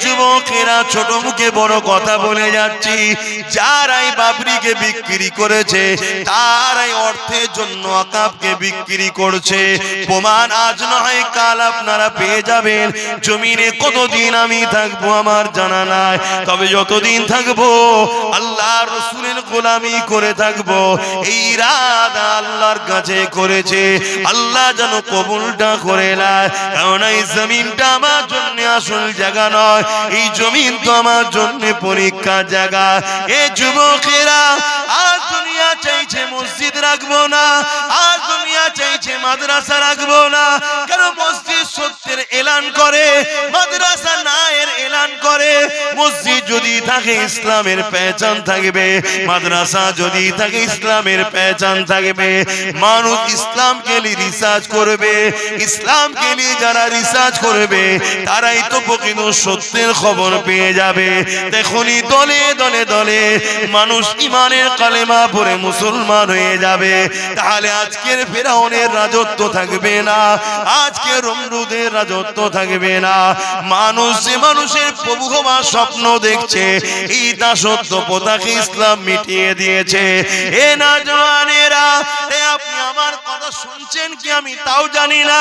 যুবকেরা ছোট মুখে বড় কথা বলে যাচ্ছি। যারাই বাবরিকে বিক্রি করেছে, তারাই অর্থের জন্য আকাবকে বিক্রি করছে। প্রমাণ আজ নয়, কাল আপনারা পেয়ে যাবেন। জমিনে কতদিন আমি থাকব আমার জানা নাই। তবে যতদিন থাকব, আল্লাহ রসুলের গোলামি করে থাকব। এই রাধা আল্লাহর কাছে করেছে। আল্লাহ যেন কবুলটা করে নেয়। কারণ এই জমিনটা আমার জন্য আসল জায়গা নয়। এই জমিন তো আমার জন্য পরীক্ষা জায়গা। এ যুবকেরা, আর দুনিয়া চাইছে মসজিদ রাখব না, আর দুনিয়া চাইছে মাদ্রাসা রাখব না। কেন মসজিদ সত্যের এলান করে, মাদ্রাসা না এর এলান করে, মসজিদ যদি থাকে ইসলামের পেহচান থাকবে, মাদ্রাসা যদি থাকে ইসলামের পেহচান থাকবে, মানুষ ইসলামকে নিয়ে রিসার্চ করবে, ইসলামকে নিয়ে যারা রিসার্চ করবে, তারাই তো প্রকৃত সত্যের খবর পেয়ে যাবে। দেখুনি দলে দলে দলে মানুষ ইমানের কালেমা পরে মুসলমান হয়ে যাবে। তাহলে আজকের ফেরাউনের রাজত্ব থাকবে না। আজকে রমরুদের রাজত্ব থাকবে না। মানুষ যে মানুষের প্রভু হওয়ার স্বপ্ন দেখছে, এই দাসত্ব পোতাকে ইসলাম মিটিয়ে দিয়েছে। এ না জওয়ানেরা আপনি আমার কথা শুনছেন কি আমি তাও জানি না,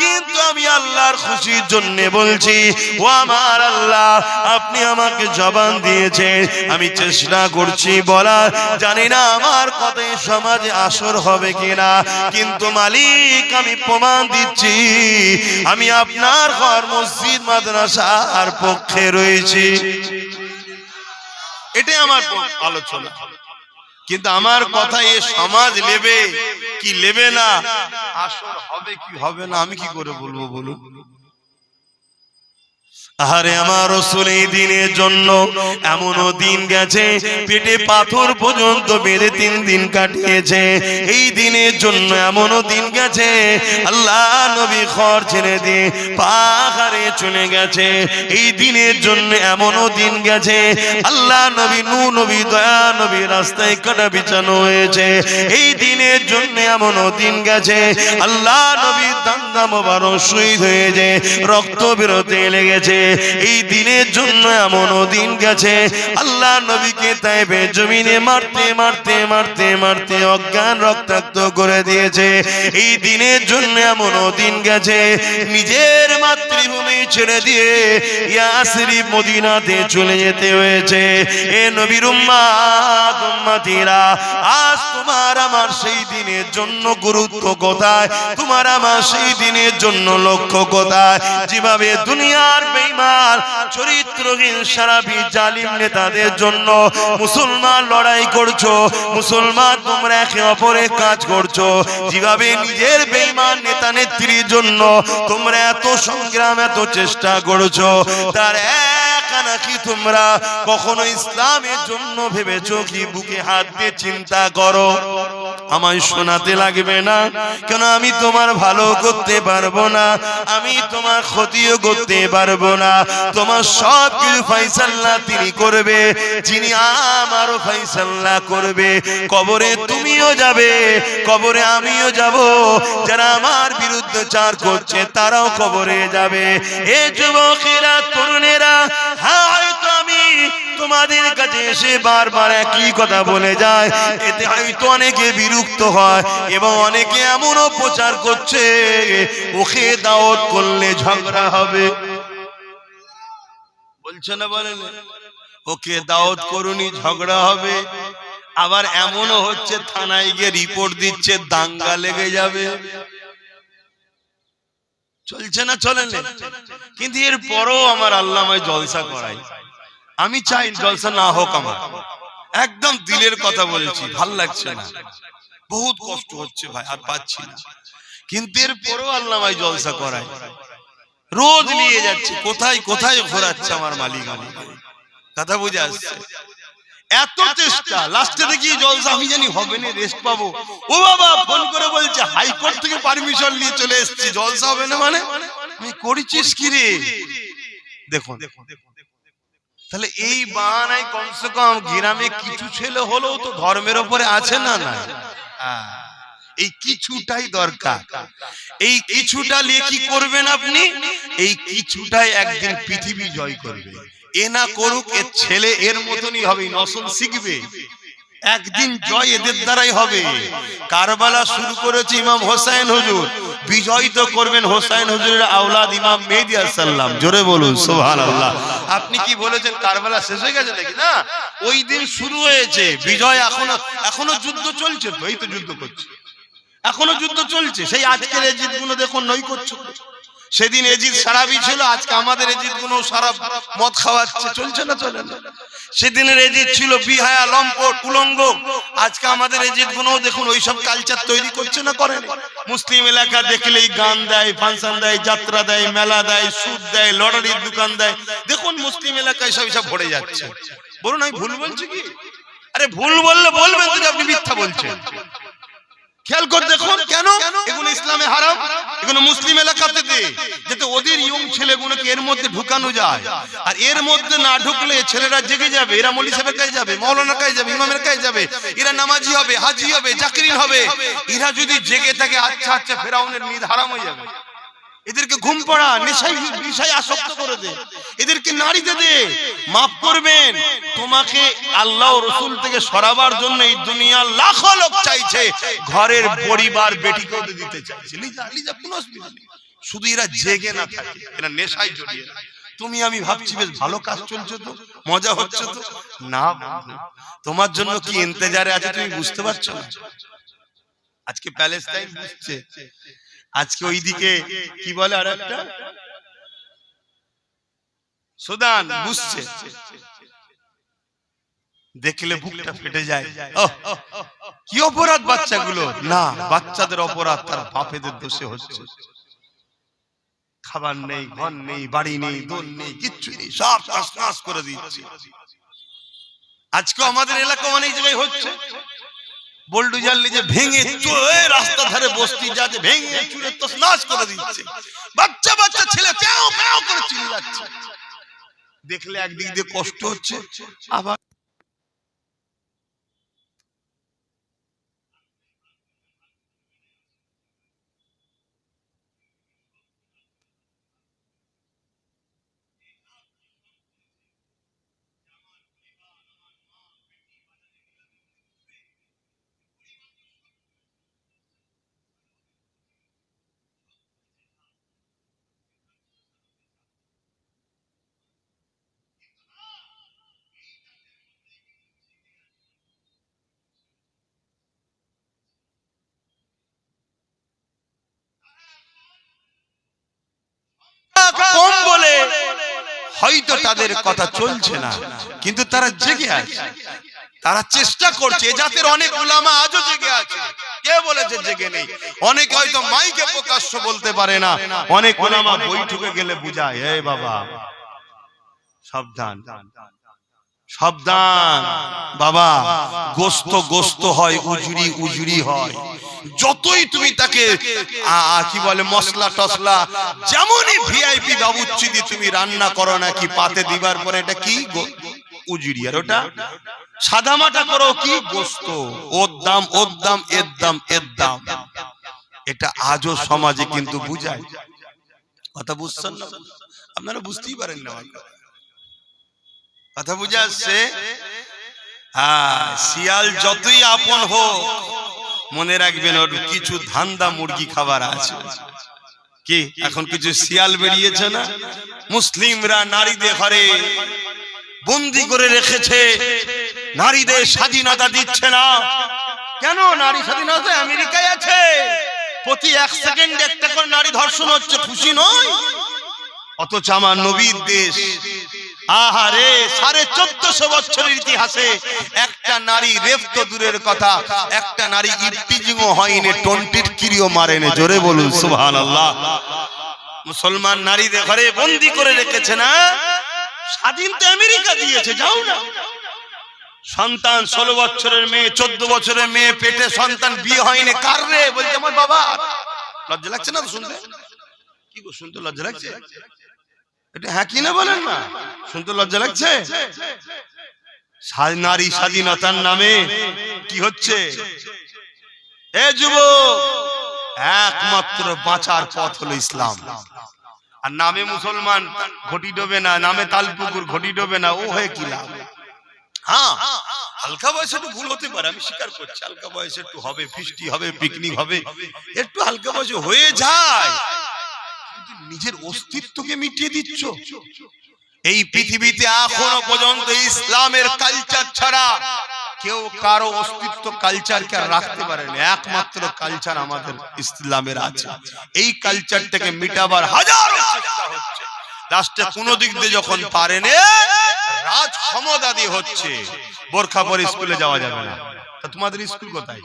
কিন্তু আমি আল্লাহর খুশির জন্য বলছি, ও আমার আল্লাহ, আপনি আমাকে জবান দিয়েছেন, আমি চেষ্টা করছি বলার জানি না আমার কথায় সমাজে আসর হবে কিনা, কিন্তু মালিক আমি প্রমাণ দিচ্ছি আমি আপনার ঘর, মসজিদ, মাদ্রাসার পক্ষে রয়েছি। এটাই আমার আলোচনা। কিন্তু আমার কথা এ সমাজ নেবে, কি নেবে না? আসর হবে কি হবে না, আমি কি করে বলব বলুন? আরে আমার রসুল, এই দিনের জন্য এমনও দিন গেছে, পেটে পাথর পর্যন্ত বেঁধে তিন দিন কাটিয়েছে। এই দিনের জন্য এমনও দিন গেছে, আল্লাহ নবী খর ছেড়ে দিয়ে পাহাড়ে চলে গেছে। এই দিনের জন্য এমনও দিন গেছে, আল্লাহ নবী নু, নবী দয়া, নবী রাস্তায় কাটা বিছানো হয়েছে। এই দিনের জন্য এমনও দিন গেছে, আল্লাহ নবী দান্দা মোবারক শহীদ হয়েছে, রক্ত বেরোতে লেগেছে। এই দিনের জন্য এমনও দিন গেছে। আল্লাহ নবীকে তাই জমিনে মারতে মারতে মারতে মারতে অজ্ঞান রক্তাক্ত করে দিয়েছে। এই দিনের জন্য এমনও দিন গেছে। নিজের মাতৃভূমি ছেড়ে দিয়ে ইয়াসরি মদিনাতে চলে যেতে হয়েছে। এ নবীর উম্মাত উম্মাতিরা আজ তোমার আমার সেই দিনের জন্য গুরুত্ব কোথায়? তোমার আমার সেই দিনের জন্য লক্ষ্য কোথায়? যেভাবে দুনিয়ার বেঈমান চরিত্রহীন সারাবি জালিম নেতাদের জন্য মুসলমান লড়াই করছ। মুসলমান, তোমরা একে অপরের কাজ করছ। যেভাবে নিজের বেঈমান নেতা নেত্রীর জন্য তোমরা এত সংগ্রাম, এত চেষ্টা করছ। তার এক নাকি তোমরা? কখনো ইসলামের জন্য ভেবেছো কি বুকে হাত দিয়ে চিন্তা করো? আমায় শোনাতে লাগবে না। কেন আমি তোমার ভালো করতে পারব না? আমি তোমার ক্ষতিও করতে পারব না। তোমার সব কিছু ফাইসাল্লা তিনি করবে, যিনি আমারও ফাইসাল্লা করবে। কবরে তুমিও যাবে, কবরে আমিও যাব। যারা আমার বিরুদ্ধে চার করছে, তারাও কবরে যাবে। এ যুবকেরা, তরুণেরা হয়তো আমি তোমাদের কাছে এসে বারবার একই কথা বলে যায় এতে হয়তো অনেকে বিরক্ত হয় এবং অনেকে এমনও প্রচার করছে, ওকে দাওয়াত করলে ঝগড়া হবে। বলছে না বলেন? ওকে দাওয়াত করুনি, ঝগড়া হবে। আবার এমনও হচ্ছে, থানায় গিয়ে রিপোর্ট দিচ্ছে, দাঙ্গা লেগে যাবে। চলছে না চলে না কিন্তু এর পরও আমার আল্লাহ আমায় জলসা করাই আমি চাই জলসা না হোক আমার। একদম দিলের কথা বলেছি, ভালো লাগছে না। বহুত কষ্ট হচ্ছে ভাই, আর পাচ্ছি না। কিন্তু এর পরেও আল্লাহ আমায় জলসা করায়। রোজ নিয়ে যাচ্ছে, কোথায় কোথায় ঘোরাচ্ছে আমার মালিক আমি কথা বুঝে আসছে? এত চেষ্টা। লাস্টে দেখি জলসা আমি জানি হবে না রেস্ট পাবো। ও বাবা ফোন করে বলছে হাইকোর্ট থেকে পারমিশন নিয়ে চলে এসেছি। জলসা হবে না মানে? আমি করেছিস কি রে? দেখুন তাহলে এই বাহানায় কমসে কম গ্রামে কিছু ছেলে হলেও তো ধর্মের ওপরে আছে না না। এই কিছুটাই দরকার। এই কিছুটা নিয়ে কি করবেন আপনি? এই কিছুটাই একদিন পৃথিবী জয় করবে। এ না করুক এর ছেলে এর মতনই হবে, নসল শিখবে। একদিন জয় এদের দ্বারাই হবে। কারবালা শুরু করেছে ইমাম হোসাইন হুজুর। বিজয় তো করবেন হোসাইন হুজুরের আওলাদ ইমাম মেহেদি সাল্লাম জোরে বলুন সোহান আল্লাহ আপনি কি বলেছেন, কারবালা শেষ হয়ে গেছে নাকি? না, ওই দিন শুরু হয়েছে, বিজয় এখনও এখনও যুদ্ধ চলছে তো, এই তো যুদ্ধ করছে। এখনও যুদ্ধ চলছে, সেই আজকের এজিদগুলো দেখুন নই করছ সেদিন এজিদ সারাবি ছিল আজকে আমাদের এজিদগুলো সারা মদ খাওয়াচ্ছে চলছে না চলে না সেদিনের এজিদ ছিল বিহায়া লম্পট উলঙ্গ। আজকে আমাদের এজিদগুলো দেখুন ওইসব কালচার তৈরি করছে না করে মুসলিম এলাকা দেখলেই গান দেয় ফাংশন দেয় যাত্রা দেয় মেলা দেয় সুদ দেয় লটারির দোকান দেয়। দেখুন মুসলিম এলাকায় সব সব ভরে যাচ্ছে। বলুন আমি ভুল বলছি কি? আরে ভুল বললে বলবেন তো যে আপনি মিথ্যা বলছেন। খেয়াল করে দেখুন। কেন? এগুলো ইসলামে হারাম এগুলো মুসলিম এলাকাতে যাতে ওদের ইয়ং ছেলেগুলোকে এর মধ্যে ঢুকানো যায়। আর এর মধ্যে না ঢুকলে ছেলেরা জেগে যাবে এরা মলি সাহেবের কাছে যাবে মৌলানার কাছে যাবে ইমামের কাছে যাবে এরা নামাজি হবে হাজি হবে চাকরি হবে। এরা যদি জেগে থাকে আচ্ছা আচ্ছা ফেরাউনের নিদ হারাম হয়ে যাবে। এদেরকে ঘুম পড়া নেশাই বিষয় আসক্ত করে দে। এদেরকে নারীতে দে মাফ করবেন। তোমাকে আল্লাহ রসুল থেকে সরাবার জন্য এই দুনিয়া লাখো লোক চাইছে। ঘরের পরিবার বেটিকেও দিতে চাইছে। শুধু এরা জেগে না থাকে, এরা নেশায় জড়িয়ে তুমি, আমি ভাবছি বেশ ভালো কাজ চলছে তো, মজা হচ্ছে তো। না তোমার জন্য কি ইন্তেজারে আছে তুমি বুঝতে পারছ না? আজকে প্যালেস্টাইন বুঝছে আজকে ওইদিকে কি বলে আর একটা সুদান বুঝছে। দেখলে বুকটা ফেটে যায়। কি অপরাধ বাচ্চাগুলো? না বাচ্চাদের অপরাধ তার বাপেদের দোষে হচ্ছে। খাবার নেই ঘর নেই বাড়ি নেই দোল নেই কিচ্ছু নেই সব নাশ করে দিচ্ছে। আজকে আমাদের এলাকা অনেক জায়গায় হচ্ছে। বোল্ডুজার নিয়ে ভেঙে চুয়ে রাস্তা ধারে বস্তি যাচ্ছে ভেঙে চুরে তো নাশ করে দিচ্ছে। বাচ্চা বাচ্চা ছেলে প্যাও প্যাও করে চিল্লাচ্ছে। দেখলে একদিক দিয়ে কষ্ট হচ্ছে, আবার কম বলে হয়তো তাদের কথা চলছে না কিন্তু তারা জেগে আছে। তারা চেষ্টা করছে জাতির অনেক উলামা আজও জেগে আছে। কে বলেছে জেগে নেই? অনেক হয়তো মাইকে প্রকাশ্য বলতে পারে না। অনেক উলামা বৈঠকে গেলে বুঝায় এই বাবা সাবধান। সাবধান। বাবা, গোস্ত গোস্ত হয়, উজুরি উজুরি হয়। যতই তুমি তাকে কি বলে, মশলা টসলা, যেমনই ভিআইপি বাবুচ্চি দিয়ে তুমি রান্না করো নাকি পাতে দিবার পরে, এটা কি উজুরি? আর ওটা সাদা মাটা করো কি গোস্ত? ওর দাম ওর দাম, এর দাম এর দাম। এটা আজও সমাজে কিন্তু বুঝায়। কথা বুঝছেন না? আপনারা বুঝতেই পারেন না কথা। বুঝে আসছে হ্যাঁ শিয়াল যতই আপন হোক, মনে রাখবেন ওর কিছু ধান্দা মুরগি খাবার আছে। কি, এখন কিছু শিয়াল বেরিয়েছে না? মুসলিমরা নারীদের ঘরে বন্দি করে রেখেছে। নারীদের স্বাধীনতা দিচ্ছে না। কেন নারী স্বাধীনতা? আমেরিকায় আছে। প্রতি এক সেকেন্ড একটা করে নারী ধর্ষণ হচ্ছে, খুশি নয়? অথচ আমার নবীর দেশ আহারে, সাড়ে চোদ্দশো বছরের ইতিহাসে একটা নারী রেপ তো দূরের কথা, একটা নারী ইফটিজিংও হয়নি, টন্টির কিরিও মারেনি, জোরে বলুন সুবহান আল্লাহ মুসলমান নারীদের ঘরে বন্দি করে রেখেছে না? স্বাধীন তো আমেরিকা দিয়েছে, যাও না। সন্তান ষোলো বছরের মেয়ে, চোদ্দ বছরের মেয়ে, পেটে সন্তান, বিয়ে হয়নি, কার রে? বলছে আমার বাবা। লজ্জা লাগছে না শুনতে? কি শুনতে লজ্জা লাগছে? এটা হ্যাঁ কি না বলেন না? শুনতে লজ্জা লাগছে? নারী স্বাধীনতার নামে কি হচ্ছে? এ যুব একমাত্র বাঁচার পথ হলো ইসলাম। আর নামে মুসলমান ঘটি ডোবে না, নামে তালপুকুর ঘটি ডোবে না, ও হয়ে কি লাভ? হ্যাঁ হালকা বয়সে একটু ভুল হতে পারে, আমি স্বীকার করছি। হালকা বয়সে একটু হবে, ফিস্টি হবে, পিকনিক হবে, একটু হালকা বয়সে হয়ে যায়। নিজের অস্তিত্বকে মিটিয়ে দিচ্ছ? এই পৃথিবীতে এখনও পর্যন্ত ইসলামের কালচার ছাড়া কেউ কারও অস্তিত্ব কালচারকে রাখতে পারে না একমাত্র কালচার আমাদের ইসলামের আছে। এই কালচারটাকে মিটাবার হাজারো চেষ্টা হচ্ছে। লাস্টে কোন দিক দিয়ে যখন পারেন রাজ ক্ষমতা দিয়ে হচ্ছে। বোরখা পরে স্কুলে যাওয়া যাবে না। তা তোমাদের স্কুল কোথায়?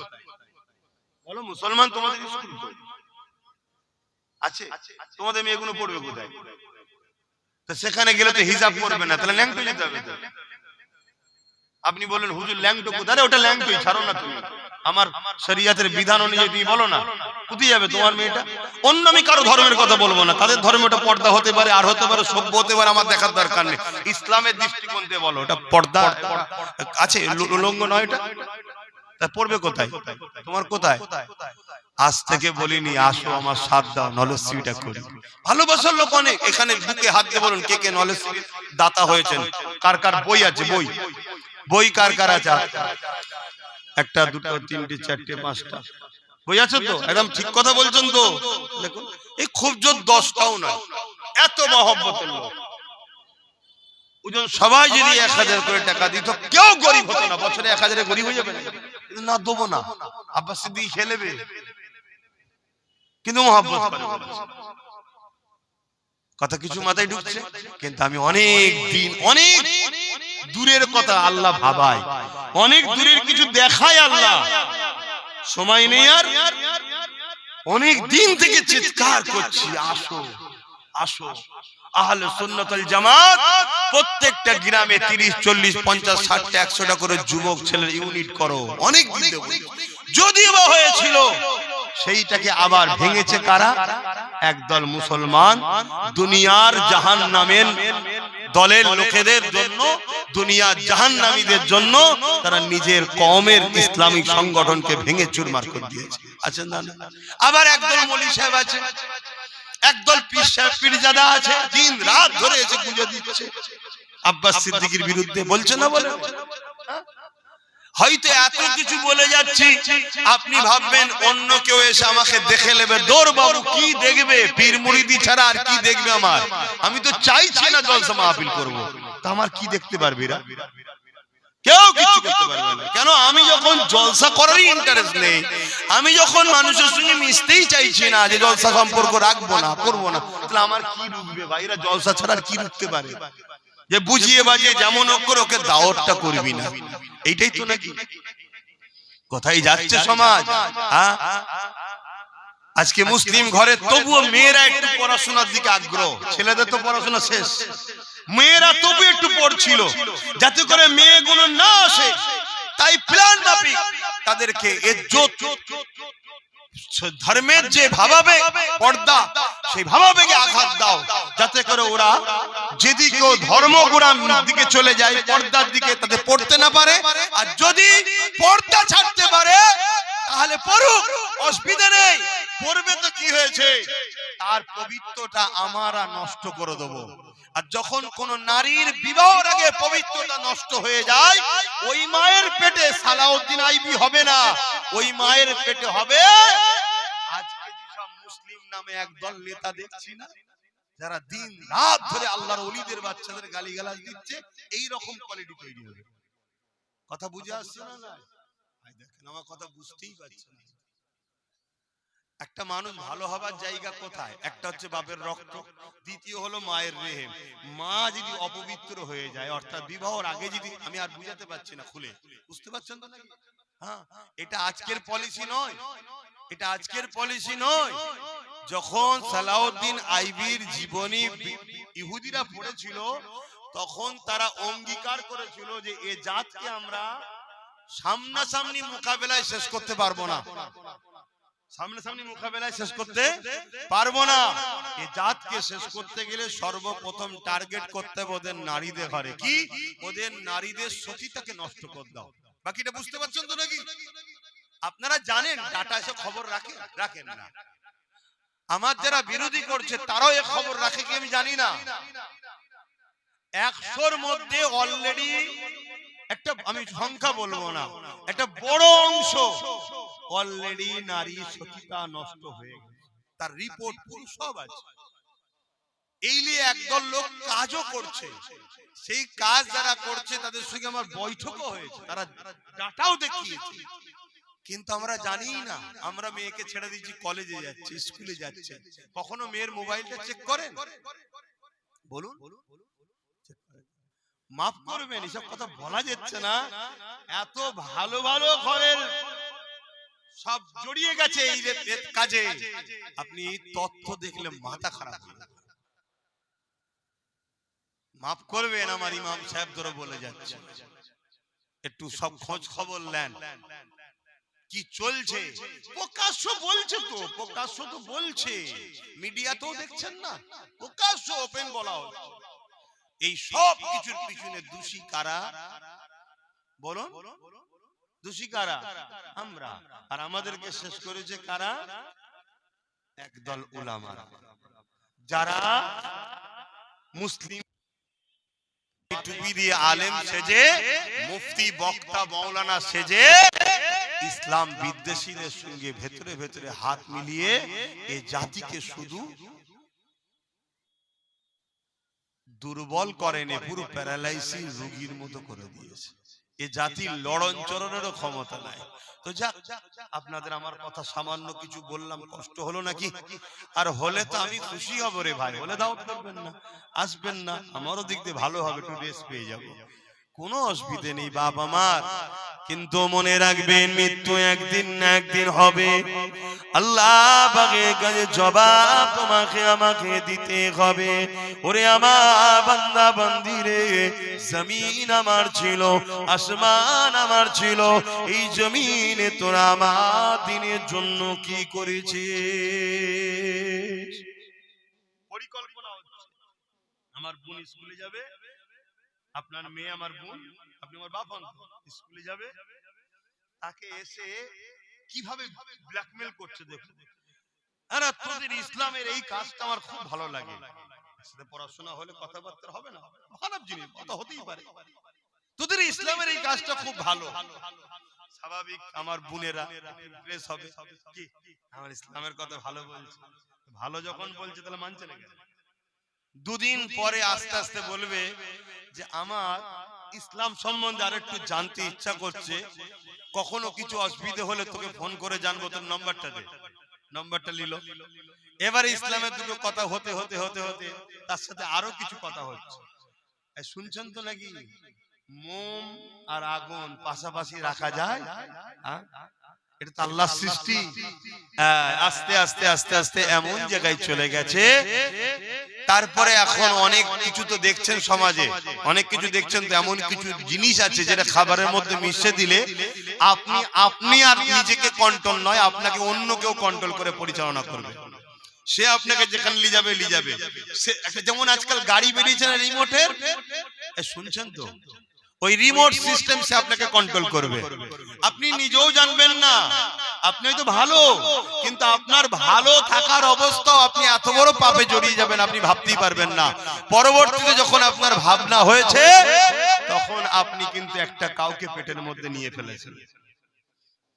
বলো মুসলমান তোমাদের স্কুল কই? আছে? তোমাদের মেয়েগুলো পড়বে কোথায়? তো সেখানে গেলে তো হিসাব করবে না তাহলে ল্যাংটো যেতে হবে আপনি বলেন হুজুর ল্যাংটো কোথায়? ওটা ল্যাংটোই ছাড়ো না তুমি। আমার শরিয়াতের বিধান অনুযায়ী তুমি বলো না। কোথায় যাবে তোমার মেয়েটা? অন্য আমি কারও ধর্মের কথা বলব না। তাদের ধর্মে ওটা পর্দা হতে পারে আর হতে পারে সভ্য হতে পারে আমার দেখার দরকার নেই। ইসলামের দৃষ্টিকোণ দিয়ে বলো ওটা পর্দা? আছে উলঙ্গ নয় এটা? তা পড়বে কোথায়? তোমার কোথায়? আজ থেকে বলিনি, আসো আমার সাথ দাও, নলেজ সিটা করি ভালোবাসার লোক অনেক, এখানে বুকে হাত দিয়ে বলুন, কে কে নলেজ দাতা হয়েছেন? কার কার বই আছে? বই। বই কার কার আছে? একটা, দুটো, তিনটে, চারটে, পাঁচটা। বই আছে তো? একদম ঠিক কথা বলছেন তো? দেখুন এই খুব জোর দশটাও নয়, এত মহব্বতের লোক। ওজন সবাই যদি এক হাজার করে টাকা দিত, কেউ গরিব হতো না। বছরে এক হাজারে গরিব হয়ে যাবে। না না, দেবো না। আব্বাস সিদ্দিক খেলেবে কিন্তু মহাব্বত কথা কিছু মাথায় ঢুকছে, কিন্তু আমি অনেক দিন, অনেক দূরের কথা আল্লাহ ভাবাই অনেক দূরের কিছু দেখায় আল্লাহ। সময় নেই আর অনেক দিন থেকে চিৎকার করছি, আসো আসো। আহলে সুন্নতুল জামাত, প্রত্যেকটা গ্রামে 30 40 50 60 100 টা করে যুবক ছেলের ইউনিট করো। অনেক বা হয়েছিল সেইটাকে আবার ভেঙেছে কারা? একদল মুসলমান দুনিয়ার জাহান নামের দলের লোকেদের জন্য দুনিয়ার জাহান্নামীদের জন্য তারা নিজের কমের ইসলামিক সংগঠনকে ভেঙে চুরমার করে দিয়েছে। আছেন না? আবার একদল মলি সাহেব আছে, একদল পীর সাহেব, পীরজাদা আছে দিন রাত ধরে এসে পুজো দিচ্ছে। আব্বাস সিদ্দিকীর বিরুদ্ধে বলছে না বলে? হয়তো এত কিছু বলে যাচ্ছি আপনি ভাববেন অন্য কেউ এসে আমাকে দেখে নেবে দৌড় বাবু কি দেখবে? পীর মুরিদি ছাড়া আর কি দেখবে আমার? আমি তো চাইছি না জলসা মাহফিল করব। তা আমার কি দেখতে পারবি রা কেউ কিছু করতে পারবে না। কেন? আমি যখন জলসা করারই ইন্টারেস্ট নেই আমি যখন মানুষের সঙ্গে মিশতেই চাইছি না যে জলসা সম্পর্ক রাখব না। করব না। তাহলে আমার কি রুখবে? ভাইরা জলসা ছাড়া আর কি রুখতে পারে? যে বুঝিয়ে বাজিয়ে যেমন হোক করে ওকে দাওয়াতটা করবি না। এইটাই তো নাকি? কোথায় যাচ্ছে সমাজ হ্যাঁ? আজকে মুসলিম ঘরে তবুও মেয়েরা একটু পড়াশোনার দিকে আগ্রহ, ছেলেদের তো পড়াশোনা শেষ। মেয়েরা তবু একটু পড়ছিল, যাতে করে মেয়েগুলো না আসে। তাই প্ল্যান মাফিক তাদেরকে ইজ্জত ধর্মের যে ভাবাবেগ পর্দা, সেই ভাবাবেগে আঘাত দাও, যাতে করে ওরা যেদিকে ও ধর্মগুড়ার দিকে চলে যায়, পর্দার দিকে তাতে পড়তে না পারে। আর যদি পর্দা ছাড়তে পারে, তাহলে পড়ুক, অসুবিধা নেই। পড়বে তো কি হয়েছে? তার পবিত্রটা আমারা নষ্ট করে দেব। আর যখন কোন নারীর বিবাহের আগে পবিত্রতা নষ্ট হয়ে যায় ওই মায়ের পেটে সালাউদ্দিন আইবি হবে না। ওই মায়ের পেটে হবে। আজকে যেসব মুসলিম নামে একদল নেতা দেখছি না যারা দিন রাত ধরে আল্লাহর অলিদের বাচ্চাদের গালিগালাজ দিচ্ছে এই রকম কোয়ালিটি তৈরি হবে। কথা বুঝে আসছে না? না দেখেন আমার কথা বুঝতেই পারছে না। একটা মানুষ ভালো হবার জায়গা কোথায়? একটা হচ্ছে বাপের রক্ত, দ্বিতীয় হলো মায়ের রেহেম। মা যদি অপবিত্র হয়ে যায়, অর্থাৎ বিবাহর আগে যদি, আমি আর বুঝাতে পারছি না খুলে। বুঝতে পারছেন তো নাকি? হ্যাঁ এটা আজকের পলিসি নয়। এটা আজকের পলিসি নয়। যখন সালাউদ্দিন আইবির জীবনী ইহুদিরা পড়েছিল, তখন তারা অঙ্গীকার করেছিল যে এ জাতকে আমরা সামনাসামনি মোকাবেলায় শেষ করতে পারব না। সামনাসামনি মোকাবেলায় শেষ করতে পারব না। এ জাতকে শেষ করতে গেলে সর্বপ্রথম টার্গেট করতে হবে ওদের নারীদের ঘরে কি? ওদের নারীদের সতীতাকে নষ্ট করে দাও। বাকিটা বুঝতে পারছেন তো নাকি? আপনারা জানেন ডাটা এসে খবর রাখে? রাখেন না। আমার যারা বিরোধী করছে তারাও এ খবর রাখে কি আমি জানি না। একশোর মধ্যে অলরেডি একটা আমি সংখ্যা বলব না। একটা বড় অংশ অলরেডি নারী সতীতা নষ্ট হয়ে গেছে। তার রিপোর্ট পুরো সব আছে। এই নিয়ে একদল লোক কাজও করছে। সেই কাজ যারা করছে তাদের সঙ্গে আমার বৈঠকও হয়েছে। তারা ডাটাও দেখিয়েছে। কিন্তু আমরা জানি না। আমরা মেয়েকে ছেড়ে দিচ্ছি কলেজে যাচ্ছে স্কুলে যাচ্ছে। কখনো মেয়ের মোবাইলটা চেক করেন? বলুন। মাফ করবেন এসব কথা বলা যাচ্ছে না। এত ভালো ভালো ঘরের সব জড়িয়ে গেছে এই কাজে। আপনি তথ্য দেখলে মাথা খারাপ হয়ে মাফ করবেন আমার ইমাম সাহেব ধরে বলে যাচ্ছে। একটু সব খোঁজ খবর নেন। কি চলছে? প্রকাশ্য বলছে তো প্রকাশ্য তো বলছে। মিডিয়াতেও দেখছেন না? প্রকাশ্য ওপেন বলা হচ্ছে এই সব কিছুর পিছনে দোষী কারা? বলুন। দোষী কারা? আমরা। আর আমাদেরকে শেষ করেছে কারা? একদল উলামারা। যারা মুসলিম টুপি দিয়ে আলেম সেজে মুফতি বক্তা মৌলানা সেজে ইসলাম বিদ্বেষীদের সঙ্গে ভেতরে ভেতরে হাত মিলিয়ে এ জাতিকে শুধু দুর্বল করেনি পুরো প্যারালাইসিস রোগীর মতো করে দিয়েছে। এ জাতির লড়ন চরণেরও ক্ষমতা নাই। তো যাক আপনাদের আমার কথা সামান্য কিছু বললাম কষ্ট হলো নাকি? আর হলে তো আমি খুশি হব রে ভাই। বলে দাও করবেন না। আসবেন না আমারও দিক দিয়ে ভালো হবে একটু রেস্ট পেয়ে যাব। কোনো অসুবিধে নেই বাপ আমার কিন্তু মনে রাখবেন মৃত্যু একদিন না একদিন হবে। আল্লাহ বাগে কাজে জবাব তোমাকে আমাকে দিতে হবে। ওরে আমার বান্দা বান্দিরে জমিন আমার ছিল আসমান আমার ছিল। এই জমিনে তোরা আমার দিনের জন্য কি করেছিস? পরিকল্পনা আমার বোন স্কুলে যাবে। আপনার মেয়ে আমার বোন আপনি আমার বাপ স্কুলে যাবে তাকে এসে কীভাবে ব্ল্যাকমেল করছে দেখুন। আরে তোদের ইসলামের এই কাজটা আমার খুব ভালো লাগে। সাথে পড়াশোনা হলে কথাবার্তা হবে না। খারাপ জিনিস কথা হতেই পারে। তোদের ইসলামের এই কাজটা খুব ভালো। স্বাভাবিক আমার বোনেরা প্রেস হবে। কি? আমার ইসলামের কথা ভালো বলছে। ভালো যখন বলছে তাহলে মানছে না কেন? দুদিন পরে আস্তে আস্তে বলবে যে আমার ইসলাম সম্বন্ধে আর একটু জানতে ইচ্ছা করছে। কখনো কিছু অসুবিধে হলে তোকে ফোন করে জানব তোর নম্বরটা দে। নম্বরটা নিল। এবারে ইসলামের দুটো কথা হতে হতে হতে হতে তার সাথে আরও কিছু কথা হচ্ছে। শুনছেন তো নাকি? মোম আর আগুন পাশাপাশি রাখা যায় হ্যাঁ? এটা তো আল্লাহর সৃষ্টি। হ্যাঁ, আস্তে আস্তে আস্তে আস্তে এমন জায়গায় চলে গেছে। তারপরে এখন অনেক কিছু তো দেখছেন সমাজে। অনেক কিছু দেখছেন তো এমন কিছু জিনিস আছে যেটা খাবারের মধ্যে মিশে দিলে আপনি আপনি আর নিজেকে কন্ট্রোল নয় আপনাকে অন্য কেউ কন্ট্রোল করে পরিচালনা করবে। সে আপনাকে যেখানে নিয়ে যাবে নিয়ে যাবে। যেমন আজকাল গাড়ি বেরিয়েছে না রিমোটের শুনছেন তো? ওই রিমোট সিস্টেম সে আপনাকে কন্ট্রোল করবে। আপনি নিজেও জানবেন না। আপনি হয়তো ভালো কিন্তু আপনার ভালো থাকার অবস্থাও আপনি এত বড় পাপে জড়িয়ে যাবেন আপনি ভাবতেই পারবেন না। পরবর্তীতে যখন আপনার ভাবনা হয়েছে তখন আপনি কিন্তু একটা কাউকে পেটের মধ্যে নিয়ে ফেলেছেন।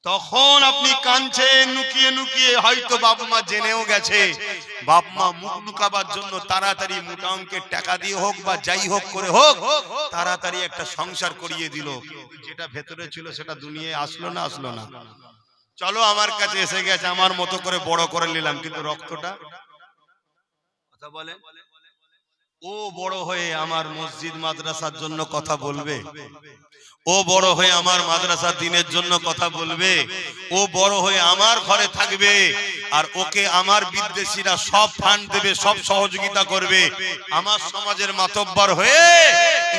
তখন আপনি কাঁদছেন লুকিয়ে লুকিয়ে হয়তো বাপ মা জেনেও গেছে। বাপ মা মুখ লুকাবার জন্য তাড়াতাড়ি মোটা অঙ্কের টাকা দিয়ে হোক বা যাই হোক করে হোক, তাড়াতাড়ি একটা সংসার করিয়ে দিল। যেটা ভেতরে ছিল সেটা দুনিয়ায় আসলো না আসলো না। চলো আমার কাছে এসে গেছে, আমার মতো করে বড় করে নিলাম, কিন্তু রক্তটা? কথা বলে ও বড় হয়ে আমার মসজিদ মাদ্রাসার জন্য কথা বলবে? ও বড় হয়ে আমার মাদ্রাসা দিনের জন্য কথা বলবে, ও বড় হয়ে আমার ঘরে থাকবে, আর ওকে আমার বিদ্বেষীরা সব ফান্ড দেবে, সব সহযোগিতা করবে। আমার সমাজের মাতব্বর হয়ে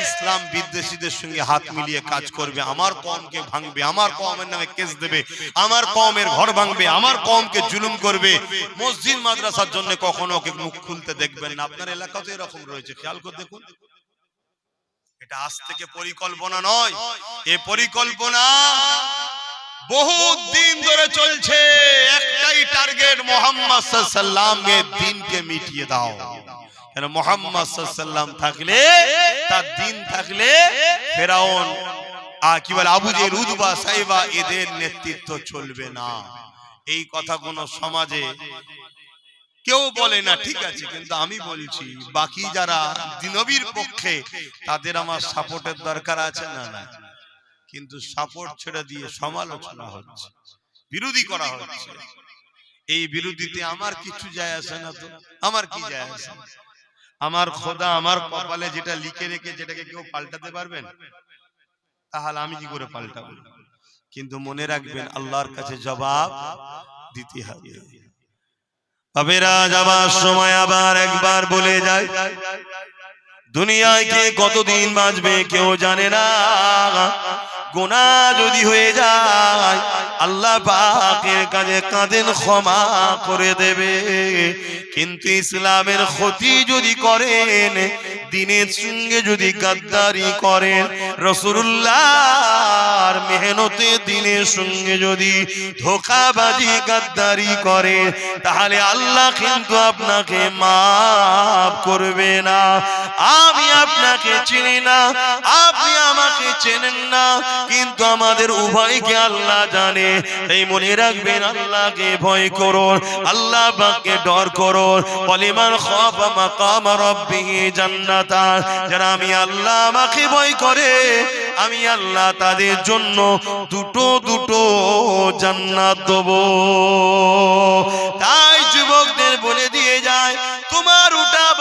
ইসলাম বিদ্বেষীদের সঙ্গে হাত মিলিয়ে কাজ করবে, আমার কমকে ভাঙবে, আমার কমের নামে কেস দেবে, আমার কমের ঘর ভাঙবে, আমার কমকে জুলুম করবে। মসজিদ মাদ্রাসার জন্য কখনো ওকে মুখ খুলতে দেখবেন না। আপনার এলাকাতে এরকম রয়েছে, খেয়াল করে দেখুন। এটা আজ থেকে পরিকল্পনা নয়। এ পরিকল্পনা বহু দিন ধরে চলছে। একটাই টার্গেট মোহাম্মদ সাল্লামের দিনকে মিটিয়ে দাও। কেন মোহাম্মদ সাল্লাম থাকলে তার দিন থাকলে ফেরাউন আর কি বলে আবু সাইবা এদের নেতৃত্ব চলবে না। এই কথা কোন সমাজে কেউ বলে না ঠিক আছে কিন্তু আমি বলছি বাকি যারা দিনবীর পক্ষে তাদের আমার সাপোর্টের দরকার আছে না না। কিন্তু সাপোর্ট ছেড়ে দিয়ে সমালোচনা হচ্ছে। বিরোধী করা হচ্ছে। এই বিরোধীতে আমার কিছু যায় আসে না তো? আমার কি যায় আসে? আমার খোদা আমার কপালে যেটা লিখে রেখে যেটাকে কেউ পাল্টাতে পারবেন তাহলে আমি কি করে পাল্টাবো? কিন্তু মনে রাখবেন আল্লাহর কাছে জবাব দিতে হবে। বাবেরা যাবার সময় আবার একবার বলে যায় দুনিয়ায় কে কতদিন বাঁচবে কেউ জানে না। গোনা যদি হয়ে যায়, আল্লাহ পাকের কাছে কাঁদেন, ক্ষমা করে দেবে। কিন্তু ইসলামের ক্ষতি যদি করেন, দিনের সঙ্গে যদি গাদ্দারি করেন রসুল্লাহর মেহনতে দিনের সঙ্গে যদি ধোকাবাজি, গাদ্দারি করে তাহলে আল্লাহ কিন্তু আপনাকে মাফ করবে না। আমি আপনাকে চিনি না, আপনি আমাকে চেনেন না কিন্তু আমাদের উভয়কে আল্লাহ জানে। এই মনে রাখবেন, আল্লাহকে ভয় করুন, আল্লাহ পাককে ডর করুন। পলিমান খাফা মাকাম যারা আমি আল্লাহ আমাকে ভয় করে, আমি আল্লাহ তাদের জন্য দুটো দুটো জান্নাত দেব। তাই যুবকদের বলে দিয়ে যায়, তোমার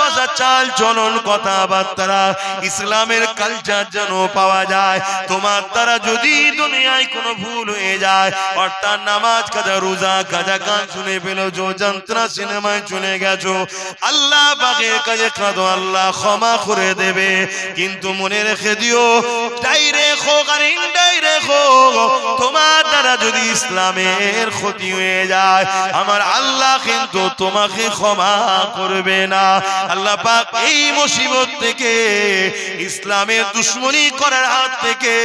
বসা চাল চলন কথাবার্তা, ইসলামের কালচার যেন পাওয়া যায়। তোমার দ্বারা যদি দুনিয়ায় কোনো ভুল হয়ে যায়, অর্থাৎ নামাজ কাজা রোজা কাজা গান শুনে পেল জো যন্ত্রণা সিনেমায় চলে গেছো। আল্লাহ বাগের কাজে কাঁদো, আল্লাহ ক্ষমা করে দেবে। কিন্তু মনে রেখে দিও ডাইরেক্ট হোক আর ইনডাইরেক্ট হোক তোমার দ্বারা যদি ইসলামের ক্ষতি হয়ে যায়, আমার আল্লাহ কিন্তু তোমাকে ক্ষমা করবে না। আল্লাহ পাক এই মুসিবত থেকে, ইসলামের দুশ্মনী করার হাত থেকে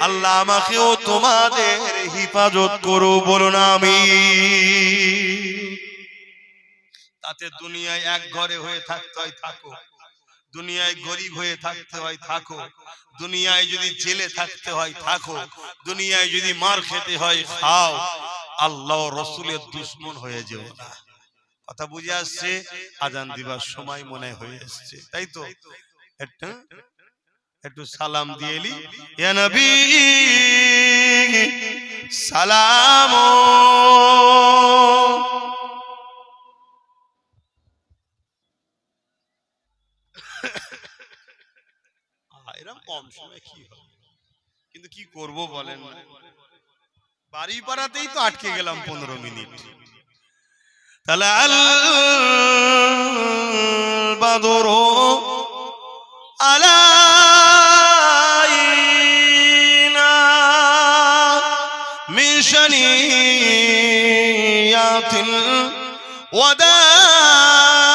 আল্লাহ আমাকেও তোমাদের হিফাজত করো বলুন আমি তাতে দুনিয়ায় এক ঘরে হয়ে থাকতে হয়, থাকো। দুনিয়ায় গরিব হয়ে থাকতে হয়, থাকো। দুনিয়ায় যদি জেলে থাকতে হয়, থাকো। দুনিয়ায় যদি মার খেতে হয়, খাও। আল্লাহ রসুলের দুশ্মন হয়ে যেও না। কথা বুঝে আসছে, আজান দিবার সময় মনে হয়ে আসছে তাই তো? একটু একটু সালাম দিয়ে এলি। নবী, সালাম। এরকম কম সময় কি হবে? কিন্তু কি করব বলেন? বাড়ি পাড়াতেই তো আটকে গেলাম পনেরো মিনিট। فلعل البدر علينا من شنيات الوداع.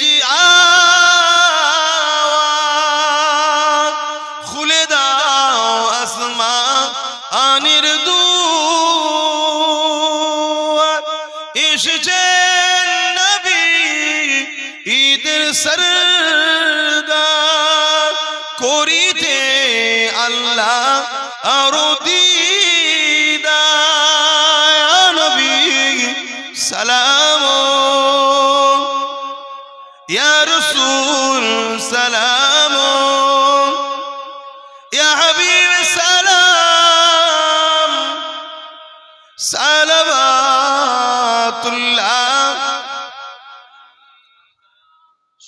দিলে